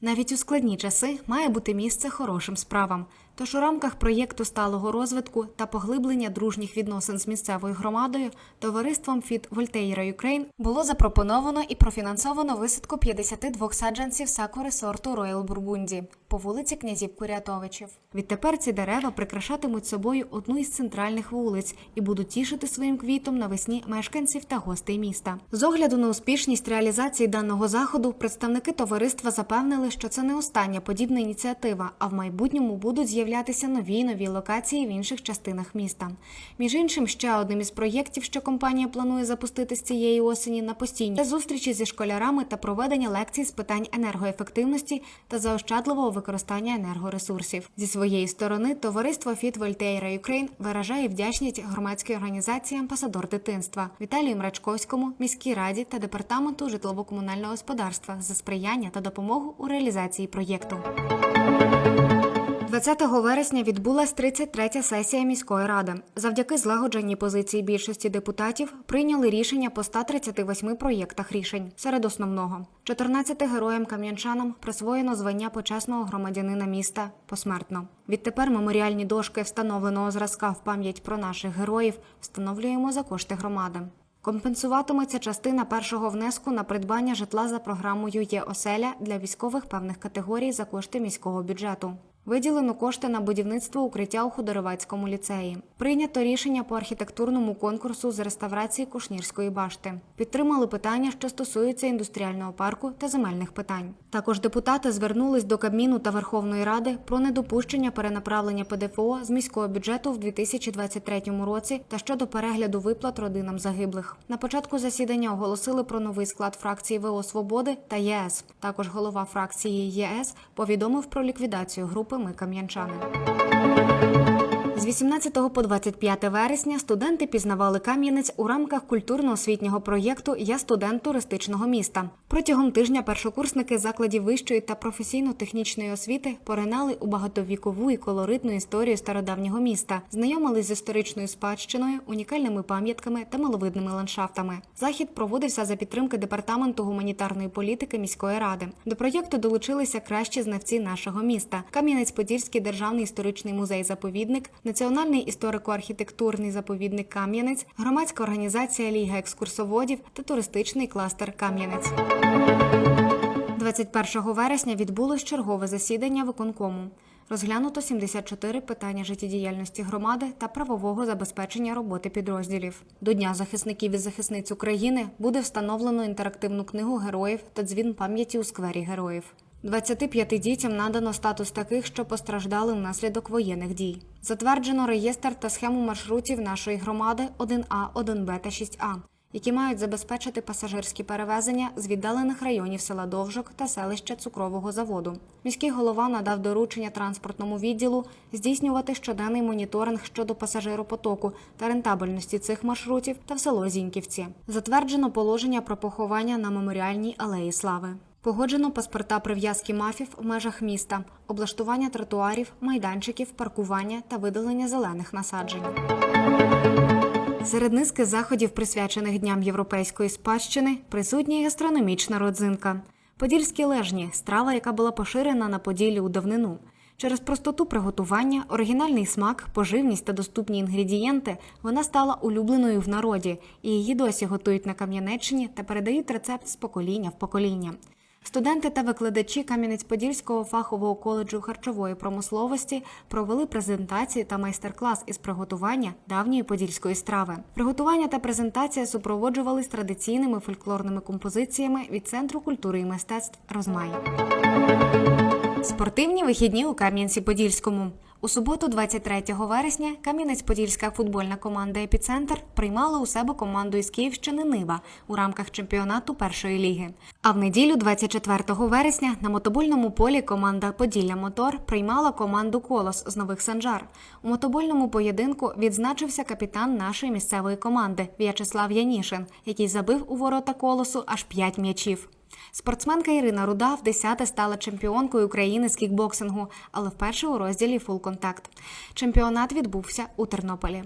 Навіть у складні часи має бути місце хорошим справам. Тож у рамках проєкту сталого розвитку та поглиблення дружніх відносин з місцевою громадою товариством від Вольтейра Юкрейн було запропоновано і профінансовано висадку 52 саджанців сакури сорту Роял Бургунді по вулиці князів Курятовичів. Відтепер ці дерева прикрашатимуть собою одну із центральних вулиць і будуть тішити своїм квітом навесні мешканців та гостей міста. З огляду на успішність реалізації даного заходу, представники товариства запевнили, що це не остання подібна ініціатива, а в майбутньому будуть з'являтися нові нові локації в інших частинах міста. Між іншим, ще одним із проєктів, що компанія планує запустити з цієї осені на постійні це зустрічі зі школярами та проведення лекцій з питань енергоефективності та заощадливого використання енергоресурсів. Зі своєї сторони, товариство Фіт Вольтейра Юкрейн виражає вдячність громадській організації Амбасадор дитинства Віталію Мрачковському, міській раді та департаменту житлово-комунального господарства за сприяння та допомогу у реалізації проєкту. 20 вересня відбулась 33-я сесія міської ради. Завдяки злагодженій позиції більшості депутатів прийняли рішення по 138 проєктах рішень. Серед основного 14 героям кам'янчанам присвоєно звання почесного громадянина міста посмертно. Відтепер меморіальні дошки встановленого зразка в пам'ять про наших героїв встановлюємо за кошти громади. Компенсуватиметься частина першого внеску на придбання житла за програмою «Є оселя» для військових певних категорій за кошти міського бюджету. Виділено кошти на будівництво укриття у Ходоровецькому ліцеї. Прийнято рішення по архітектурному конкурсу з реставрації Кушнірської башти. Підтримали питання, що стосуються індустріального парку та земельних питань. Також депутати звернулись до Кабміну та Верховної Ради про недопущення перенаправлення ПДФО з міського бюджету в 2023 році та щодо перегляду виплат родинам загиблих. На початку засідання оголосили про новий склад фракції ВО Свободи та ЄС. Також голова фракції ЄС повідомив про ліквідацію групи Ми Кам'янчани. З 18 по 25 вересня студенти пізнавали Кам'янець у рамках культурно-освітнього проєкту Я студент туристичного міста. Протягом тижня першокурсники закладів вищої та професійно-технічної освіти поринали у багатовікову і колоритну історію стародавнього міста, знайомились з історичною спадщиною, унікальними пам'ятками та маловидними ландшафтами. Захід проводився за підтримки департаменту гуманітарної політики міської ради. До проєкту долучилися кращі знавці нашого міста: Кам'янець-Подільський державний історичний музей-заповідник. Національний історико-архітектурний заповідник Кам'янець, громадська організація Ліга екскурсоводів та туристичний кластер Кам'янець. 21 вересня відбулось чергове засідання виконкому. Розглянуто 74 питання життєдіяльності громади та правового забезпечення роботи підрозділів. До Дня захисників і захисниць України буде встановлено інтерактивну книгу героїв та дзвін пам'яті у сквері героїв. 25 дітям надано статус таких, що постраждали внаслідок воєнних дій. Затверджено реєстр та схему маршрутів нашої громади 1А, 1Б та 6А, які мають забезпечити пасажирські перевезення з віддалених районів села Довжок та селища Цукрового заводу. Міський голова надав доручення транспортному відділу здійснювати щоденний моніторинг щодо пасажиропотоку та рентабельності цих маршрутів та в село Зіньківці. Затверджено положення про поховання на меморіальній алеї Слави. Погоджено паспорта прив'язки мафів в межах міста, облаштування тротуарів, майданчиків, паркування та видалення зелених насаджень. Серед низки заходів, присвячених Дням європейської спадщини, присутня гастрономічна родзинка. Подільські лежні страва, яка була поширена на Поділлі у давнину. Через простоту приготування, оригінальний смак, поживність та доступні інгредієнти вона стала улюбленою в народі, і її досі готують на Кам'янеччині та передають рецепт з покоління в покоління. Студенти та викладачі Кам'янець-Подільського фахового коледжу харчової промисловості провели презентації та майстер-клас із приготування давньої подільської страви. Приготування та презентація супроводжувались традиційними фольклорними композиціями від Центру культури і мистецтв Розмай. Спортивні вихідні у Кам'янці-Подільському. У суботу, 23 вересня, Кам'янець-Подільська футбольна команда Епіцентр приймала у себе команду із Київщини Нива у рамках чемпіонату першої ліги. А в неділю, 24 вересня, на мотобольному полі команда Поділля Мотор приймала команду Колос з Нових Санжар. У мотобольному поєдинку відзначився капітан нашої місцевої команди В'ячеслав Янішин, який забив у ворота колосу аж 5 м'ячів. Спортсменка Ірина Руда в десяте стала чемпіонкою України з кікбоксингу, але вперше у розділі фул контакт. Чемпіонат відбувся у Тернополі.